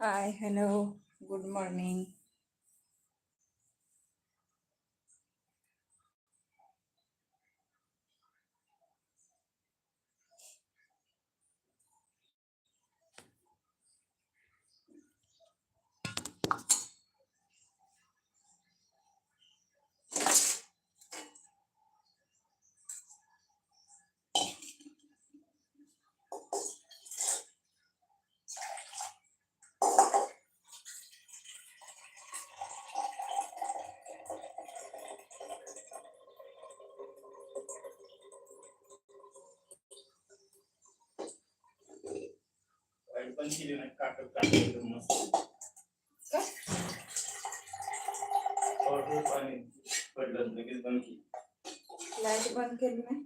Hi hello good morning पण केली नाही काकड काकड मस्त. काय? थोडं पाणी पडलं लगेच बंद केली. लाइट बंद केली नाही?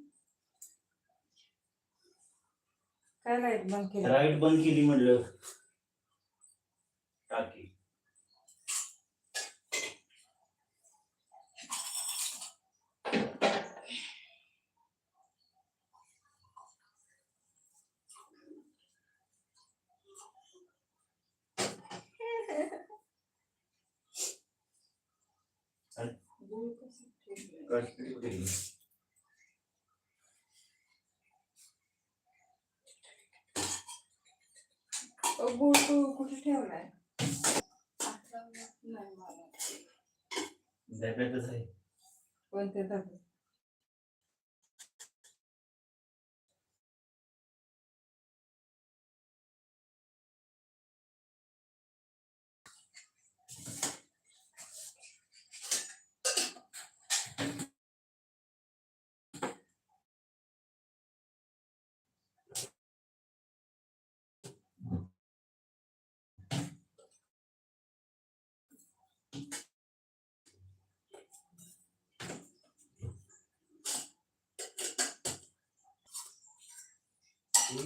काय लाइट बंद केली? लाइट बंद केली म्हणलं टाकी गुळ कसं ठेवलंय? काश्मीरी केली. अ, गुळ तू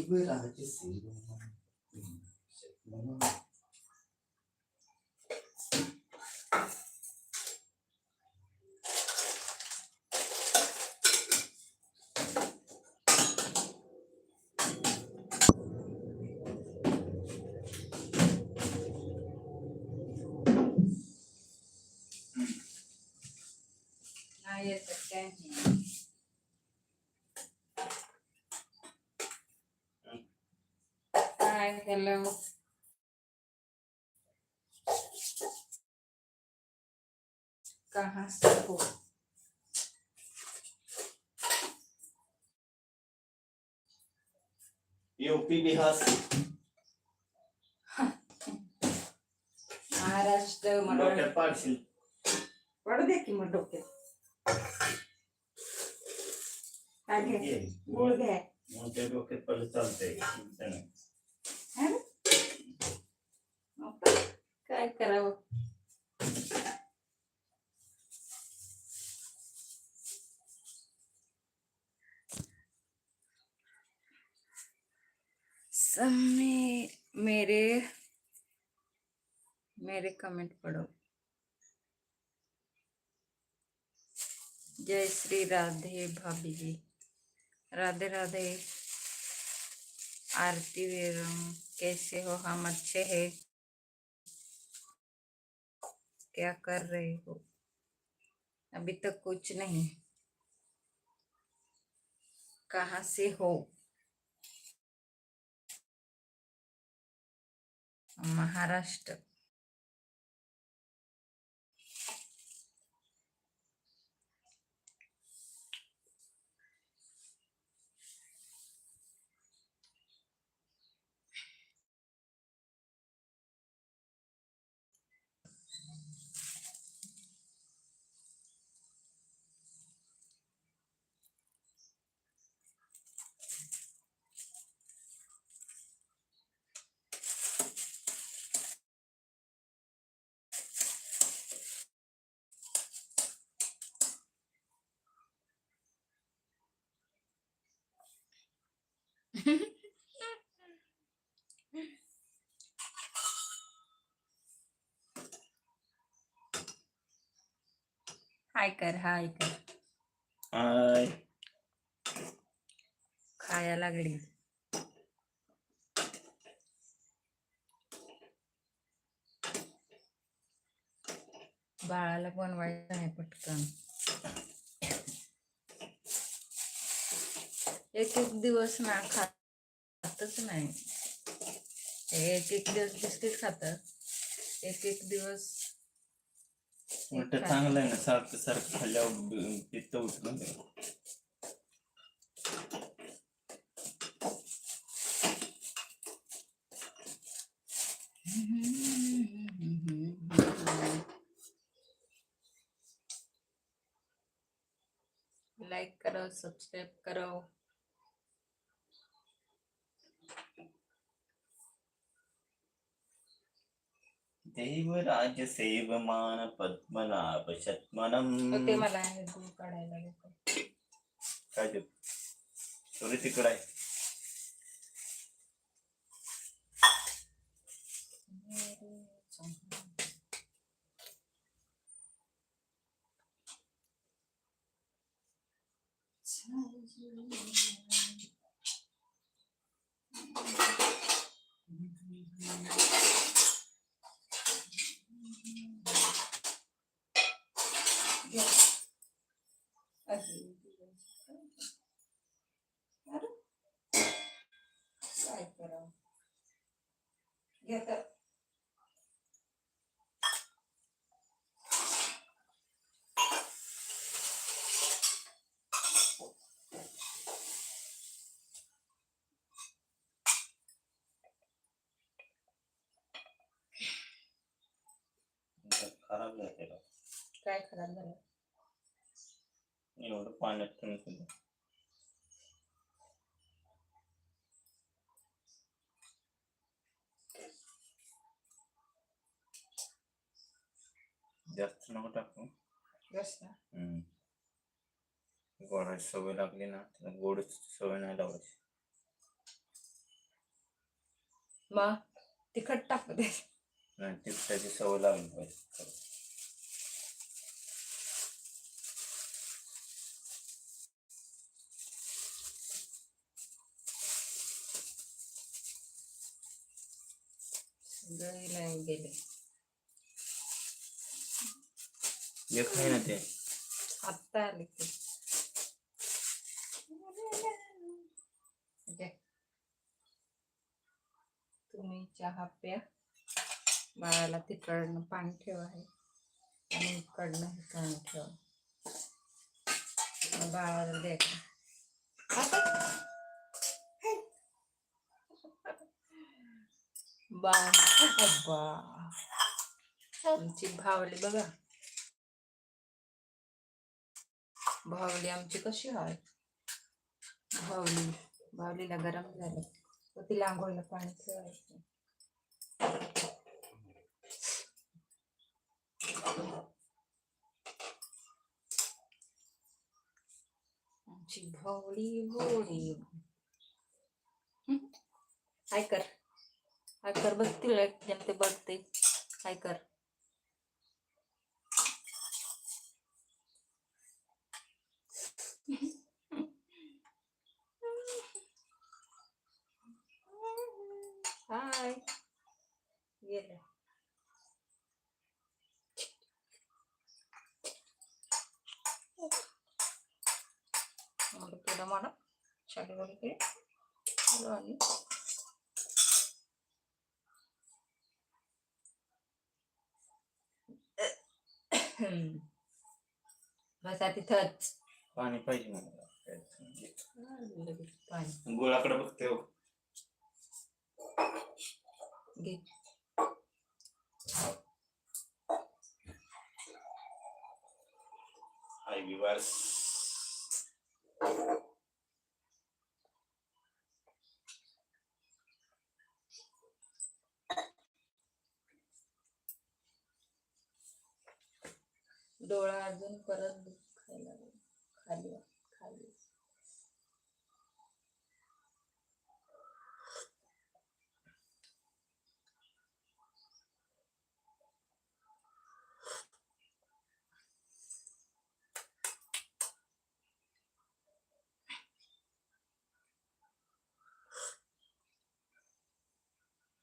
कुठे ठेवलाय आठवणच नाही मला डब्यातच आहे कोणत्या डब्यात नाही येत काय नाही हाय कहाँ से हो यूपी बिहार महाराष्ट्र मला डोक्यात पाडशील पडू दे की मग डोक्यात काय घे ये. गुळ घे मग त्या डोक्यात पडलं चालतंय है काय करावं समय मेरे मेरे कमेंट पढ़ो। जय श्री राधे भाभी जी। राधे राधे। आरती वीरम कैसे हो? हम अच्छे हैं। क्या कर रहे हो? अभी तक कुछ नहीं। कहाँ से हो? महाराष्ट्र। हाय कर हाय कर. हाय खाया लागली बाळाला बनवायचं आहे पटकन. एक एक दिवस ना खा खातच नाही. एक एक दिवस बिस्किट खात एक एक दिवस उलट चांगलं आहे ना सारखं सारखं खाल्ल्यावर पित्त उठलं लाइक करो सब्सक्राइब करो. देवराज सेवमान पद्मनाभ शतमनम। तर ते मला आहे काढायला लोक काय ते? तुला तिकडं आहे काय करावं घ्या तर. खराब झाले काय खराब झालं? एवढं पाण्यात सुद्धा जास्त नको टाकू. जास्त? हम्म. गोडाची सवय लागली ना त्याला गोड सवय नाही लावायची. मग तिखट टाकू दे. नाही तिखटाची सवय लागली पाहिजे. गळीला गेले एक आहे ना ते आत्ता आले घे. तुम्ही चहा प्या. बाळाला तिकडनं पाणी ठेवा आहे. आणि इकडनं हे पाणी ठेवा. बाळाला दे बाळ आमची भावली बघा. भावली आमची कशी आहे? भावली भावलीला गरम झालं. तर तिला आंघोळीला पाणी ठेवायचं. आमची भावली हं? काय कर. काय कर बघतील तिला ते बघते. काय कर हाय गेलं केलं मला शाळेवर केलं आणि बसा तिथंच. पाणी पाहिजे मला. पाणी. गोळाकडे बघते हो. घे. हाय विवास डोळा अजून परत दुखायला लागला. खाली वा, खाली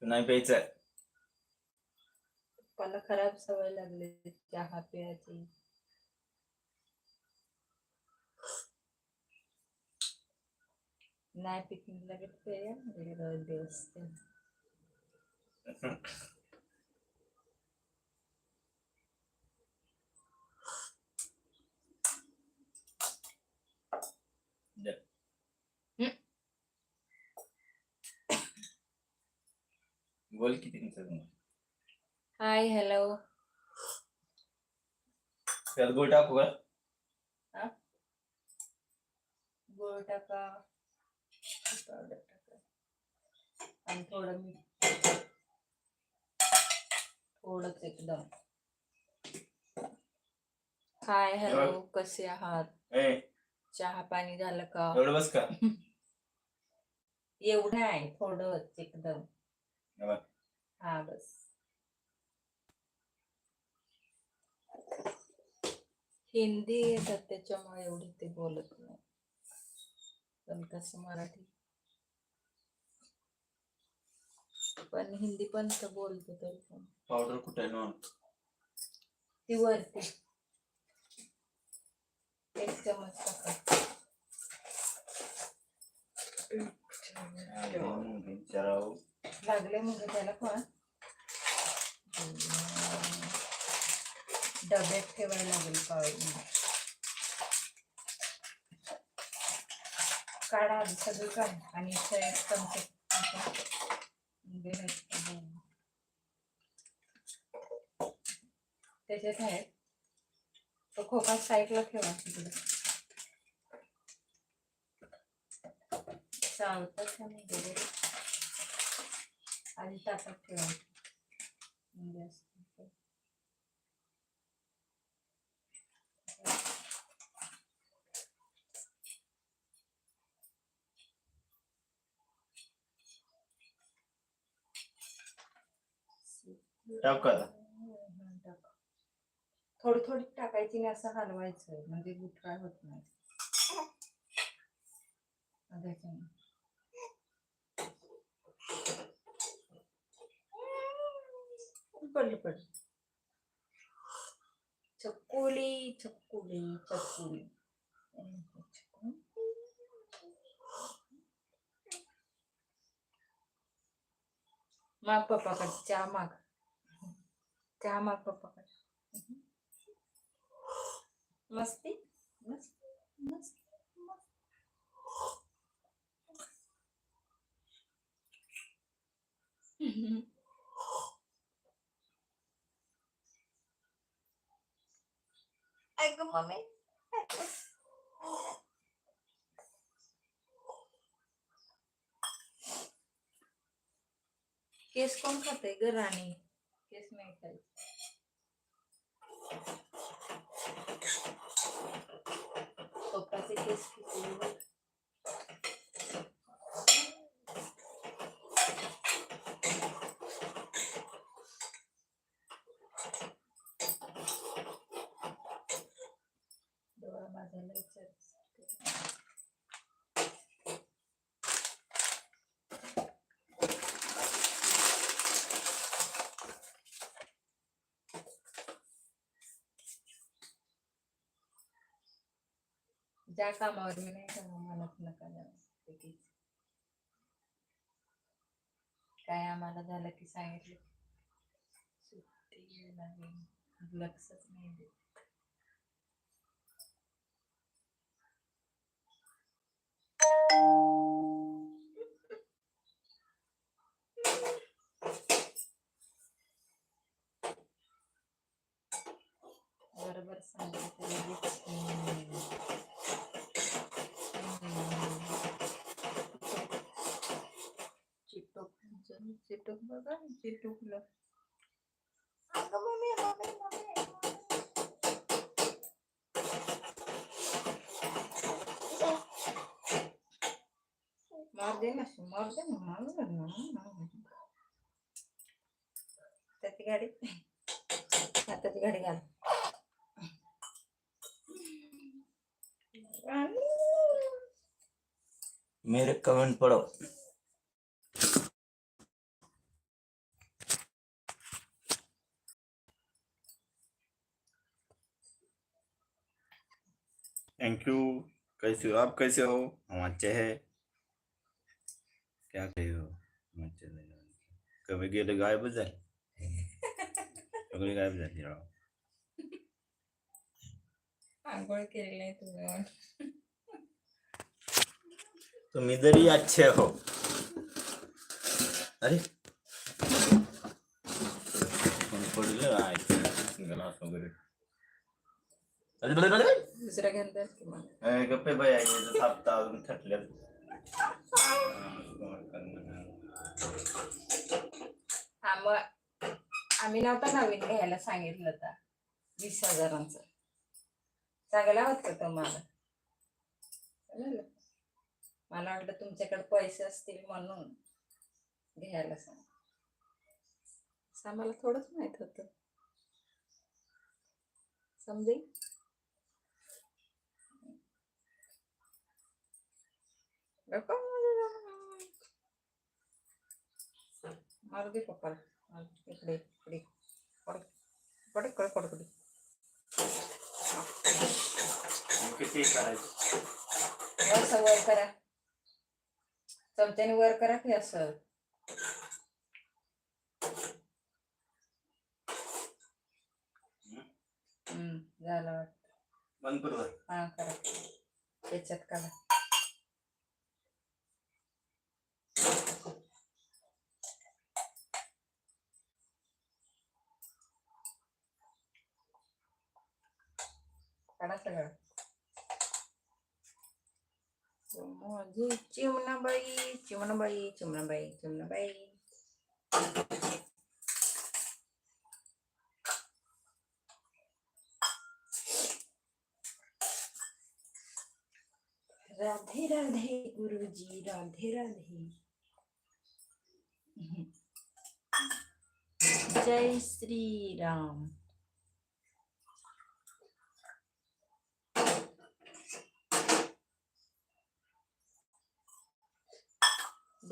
नाही प्यायचं पण मला खराब सवय लागली चहा प्यायची नाही पिकनिक लगेच पेय रोज दिवस ते. दे. हम्म. बोल किती तुमचं हाय हॅलो त्यात गोळ टाकू का गोळ टाका पावडर टाका. आणि थोडं मीठ थोडंच एकदम. हाय हॅलो कसे आहात? ए. चहा पाणी झालं का? एवढं बस का? एवढं आहे थोडंच एकदम. हे. हा बस. हिंदी येतात त्याच्यामुळे एवढी ते बोलत नाही. पण कसं मराठी. पण हिंदी पण तर बोलतो तरी पण. पावडर कुठे आहे ना ती वरती. एक चमच टाका. लागले मग त्याला पण. डब्यात ठेवायला लागेल पाळून काढा आधी सगळं काढ आणि त्याच्यात आहे. तो खोका साईडला ठेवा तिकडे. चालतात आणि नाही बरोबर ताटात ठेवा. म्हणजे असं ते. थोडी थोडी टाकायची नाही असं हलवायचं म्हणजे गुठळा होत नाही. त्याच्याने. पडली चकुली चक्कोली चक्कोली माग पप्पाकडे चहा माग. चहा माग पप्पाकडे मस्ती? मस्त मस्त मस्त। ऐक मम्मी। केस कोण खाते? ग राणी केस नाही खायचे पप्पाचे केस किती बघ. डोळा माझ्याला विचार ज्या कामावर मी नाही तेव्हा म्हणत नका जाऊ. काय आम्हाला झालं की सांगितलं? सुट्टी नाही लक्षच नाही देत. बरोबर सांगितलं लगेच हम्म. हम्म. चिटक चिटक बघा चिटकलं अगं मम्मी मम्मी मम्मी मार दे ना मार दे त्याची गाडी हाताची गाडी घाल मेरे कमेंट पढ़ो थैंक यू कैसे हो? आप कैसे हो? हम अच्छे हैं। क्या करे हो? हम अच्छे. कमी गेलं गायबच झाले सगळे गायब झाली राव आंघोळ केलेली आहे तुम्ही तुम्ही जरी अच्छे हो? अरे कोणी पडलं आहे ग्लास वगैरे अरे। बरं बरं दुसऱ्या घ्यायला की मग अरे गप्पे बाई आहे सापता अजून थटल्या हा मग आम्ही नव्हता नवीन घ्यायला सांगितलं होता वीस हजारांचं चांगला होत का तुम्हाला चालेल. मला वाटलं तुमच्याकडे पैसे असतील म्हणून घ्यायला सांग असं आम्हाला थोडंच माहीत होत समजे मारू दे पप्पाला मारू दे. इकडे इकडे पड पड इकडे पड इकडे किती करायचं असं वर करा चमच्याने वर करा की असं हम्म झालं वाटतं करू? हा करा त्याच्यात काढा काढा सगळं माझी चिमणाबाई चिमणाबाई चिमणाबाई चिमणाबाई राधे राधे गुरुजी राधे राधे जय श्री राम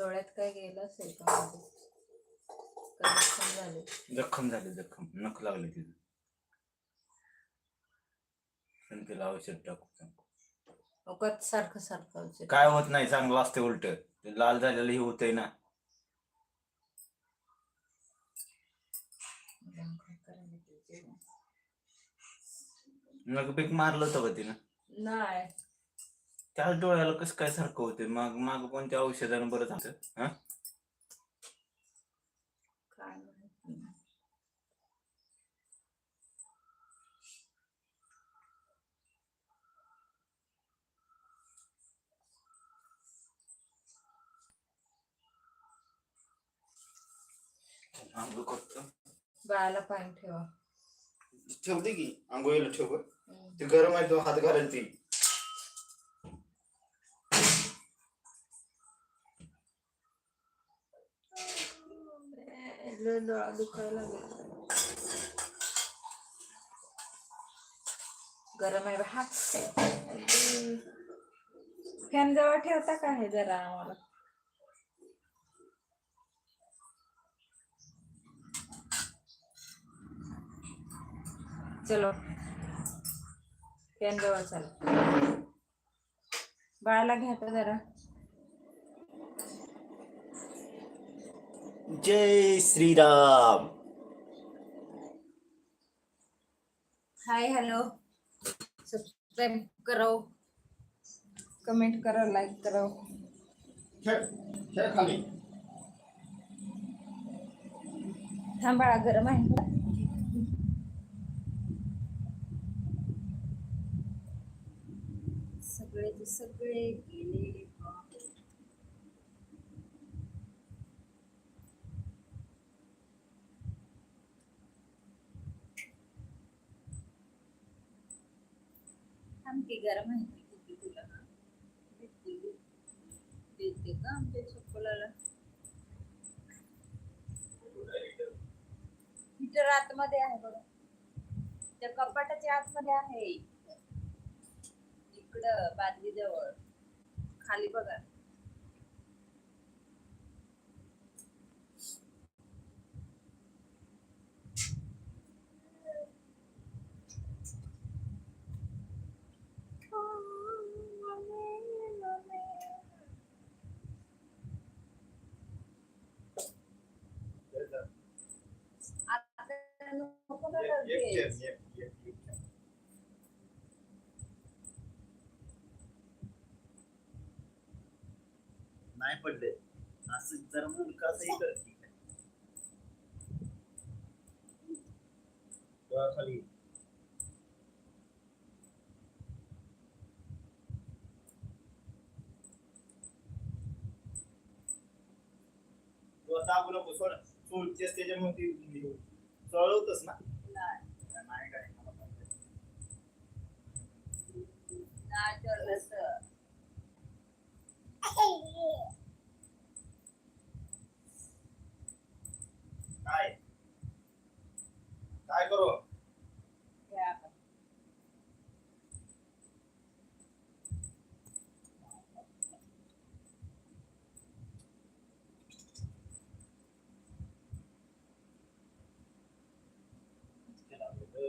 डोळ्यात काय गेलं असेल का? कनेक्शन झाले. जखम झाली जखम. नख लागले तिथं पण तिला औषध टाकू अगं सारखं सारखं औषध. काय होत नाही चांगलं असते उलट. ते लाल झालेलं हे होतंय ना. काय करायला पाहिजे? नग पीक मारलं होतं का तिनं? नाही. त्याच डोळ्याला कसं काय सारखं होते मग माग कोणत्या औषधानं बरं झालं? हा? काय माहीत. नाही. आंघोळ करतो. बाळाला पाणी ठेवा. ठेवते की? आंघोळीला ठेव बरं. हम्म. ते गरम आहे तो हात घालेल ती. लय डोळा दुखायला लागला गरम आहे हा फॅन जवळ ठेवता का हे जरा आम्हाला? चलो. फॅन जवळ चला. बाळाला घ्या जरा. जय श्रीराम। Hi hello. सबस्क्राईब करो. कमेंट करो लाईक करो. खाली. थांब बाळा गरम आहे. सगळे ते सगळे गेले. थांब की गरम आहे किती तुला देते देते का? आमच्या चप्पलाला हिटर आतमध्ये आहे बघा. त्या कपाटाच्या आतमध्ये आहे. इकडं बादलीजवळ. खाली बघा नाही पडले असं जरा मुलगा असंही करते डोळा खाली डोळा दाबू नको सोड सोडतेस त्याच्यामध्ये चळवतच ना नाही काय मला माहिती. काय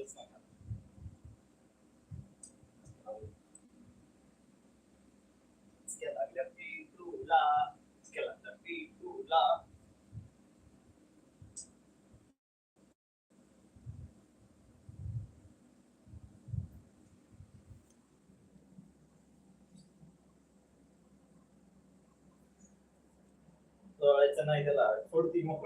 చేశారు So it's an idea. Fourth team of